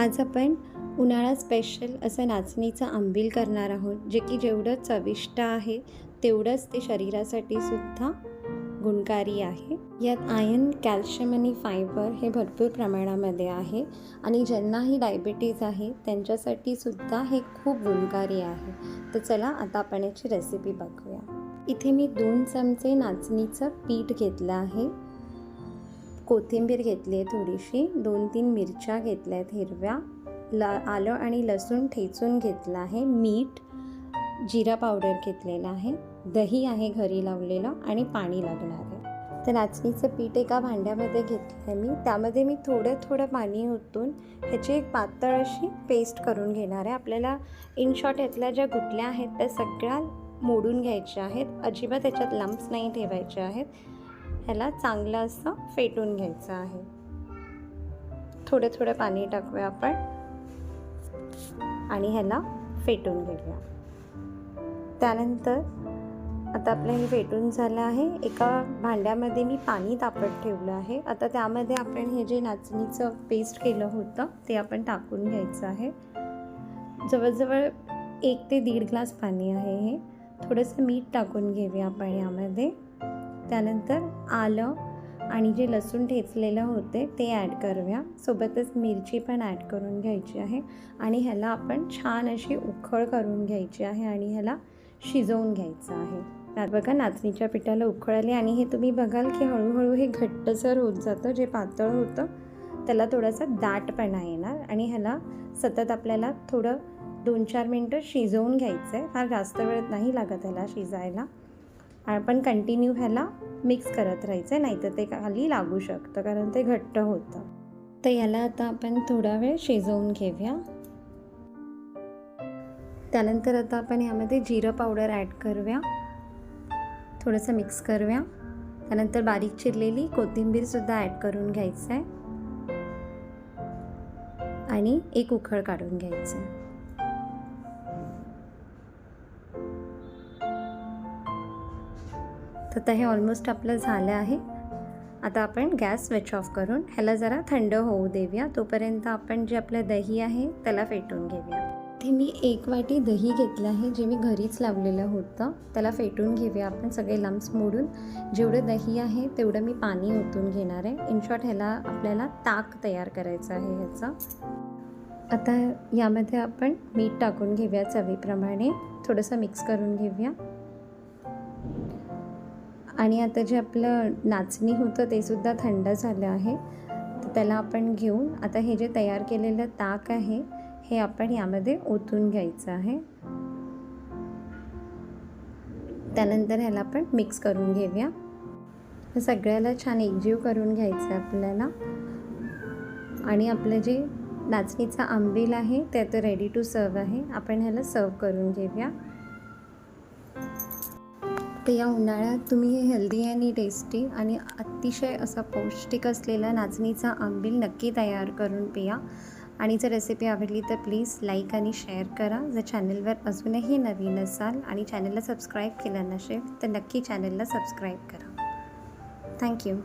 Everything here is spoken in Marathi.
आज आपण उन्हाळा स्पेशल असं नाचणीचं आंबील करणार आहोत जे की जेवढं चविष्ट आहे तेवढंच ते शरीरासाठी सुद्धा गुणकारी आहे. यात आयन कॅल्शियम आणि फायबर हे भरपूर प्रमाणामध्ये आहे आणि ज्यांनाही डायबिटीज आहे त्यांच्यासाठी सुद्धा हे खूप गुणकारी आहे. तर चला आता आपण याची रेसिपी बघूया. इथे मी दोन चमचे नाचणीचं पीठ घेतलं आहे. कोथिंबीर घेतली आहे थोडीशी दोन तीन मिरच्या घेतल्या आहेत हिरव्या ल आलं आणि लसूण ठेचून घेतलं आहे मीठ जिरा पावडर घेतलेला आहे दही आहे घरी लावलेलं आणि पाणी लागणार आहे. तर नाचणीचं पीठ एका भांड्यामध्ये घेतलं आहे मी त्यामध्ये मी थोडं थोडं पाणी ओतून ह्याची एक पातळ अशी पेस्ट करून घेणार आहे. आपल्याला इन शॉर्ट यातल्या ज्या गुटल्या आहेत त्या सगळ्या मोडून घ्यायच्या आहेत अजिबात त्याच्यात लम्प्स नाही ठेवायचे आहेत. ह्याला चांगलं असं फेटून घ्यायचं आहे. थोडं थोडं पाणी टाकूया आपण. आणि ह्याला फेटून घेऊया. त्यानंतर आता आपलं हे फेटून झालं आहे. एका भांड्यामध्ये मी पाणी तापत ठेवलं आहे. आता त्यामध्ये आपण हे जे नाचणीचं पेस्ट केलं होतं ते आपण टाकून घ्यायचं आहे. जवळजवळ एक ते दीड ग्लास पाणी आहे हे. थोडंसं मीठ टाकून घेऊया आपण यामध्ये. त्यानंतर आलं आणि जे लसूण ठेचलेलं होते ते ॲड करूया. सोबतच मिरची पण ॲड करून घ्यायची आहे आणि ह्याला आपण छान अशी उखळ करून घ्यायची आहे आणि ह्याला शिजवून घ्यायचं आहे. त्यात बघा नाचणीच्या पिठाला उखळ आली आणि हे तुम्ही बघाल की हळूहळू हे घट्टसर होत जातं जे पातळ होतं त्याला थोडासा दाटपणा येणार आणि ह्याला सतत आपल्याला थोडं दोन चार मिनटं शिजवून घ्यायचं आहे फार जास्त वेळ नाही लागत ह्याला शिजायला. आपण कंटिन्यू ह्याला मिक्स करत राहायचं आहे नाहीतर ते खाली लागू शकतं कारण ते घट्ट होतं. तर याला आता आपण थोडा वेळ शिजवून घेऊया. त्यानंतर आता आपण यामध्ये जिरं पावडर ॲड करूया. थोडंसं मिक्स करूया. त्यानंतर बारीक चिरलेली कोथिंबीरसुद्धा ॲड करून घ्यायचं आहे आणि एक उखळ काढून घ्यायचं आहे तर आता हे ऑलमोस्ट आपलं झालं आहे. आता आपण गॅस स्विच ऑफ करून ह्याला जरा थंड होऊ देऊया. तोपर्यंत आपण जे आपलं दही आहे त्याला फेटून घेऊया. ते मी एक वाटी दही घेतलं आहे जे मी घरीच लावलेलं होतं. त्याला फेटून घेऊया आपण सगळे लम्स मोडून. जेवढं दही आहे तेवढं मी पाणी ओतून घेणार आहे. इन शॉर्ट ह्याला आपल्याला ताक तयार करायचं आहे ह्याचं. आता यामध्ये आपण मीठ टाकून घेऊया चवीप्रमाणे. थोडंसं मिक्स करून घेऊया. आणि आता जे आपलं नाचणी होतं ते सुद्धा थंड झालं आहे. तर त्याला आपण घेऊन आता हे जे तयार केलेलं ताक आहे हे आपण यामध्ये ओतून घ्यायचं आहे. त्यानंतर ह्याला आपण मिक्स करून घेऊया. सगळ्याला छान एकजीव करून घ्यायचं आहे आपल्याला. आणि आपलं जे नाचणीचा आंबील आहे ते आता रेडी टू सर्व आहे. आपण ह्याला सर्व करून घेऊया. तर या उन्हाळ्यात तुम्ही हे हेल्दी आणि टेस्टी आणि अतिशय असा पौष्टिक असलेला नाचणीचा आंबील नक्की तयार करून पिया. आणि जर रेसिपी आवडली तर प्लीज लाईक आणि शेअर करा. जर चॅनलवर अजूनही नवीन असाल आणि चॅनलला सबस्क्राईब केलं नसेल तर नक्की चॅनलला सबस्क्राईब करा. थँक्यू